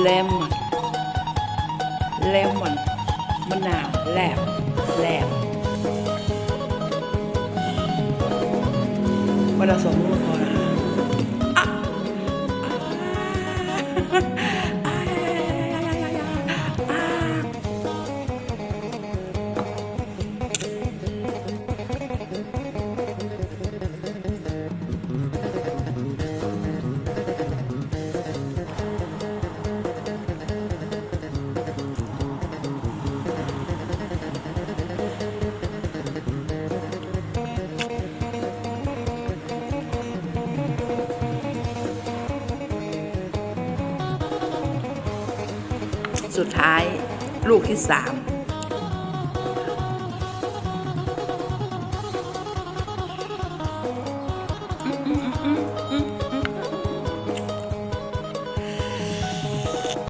เลมอนเลมอนมะนาวแลบแลบผสมลงพอนะคะอะ สุดท้ายลูกที่สาม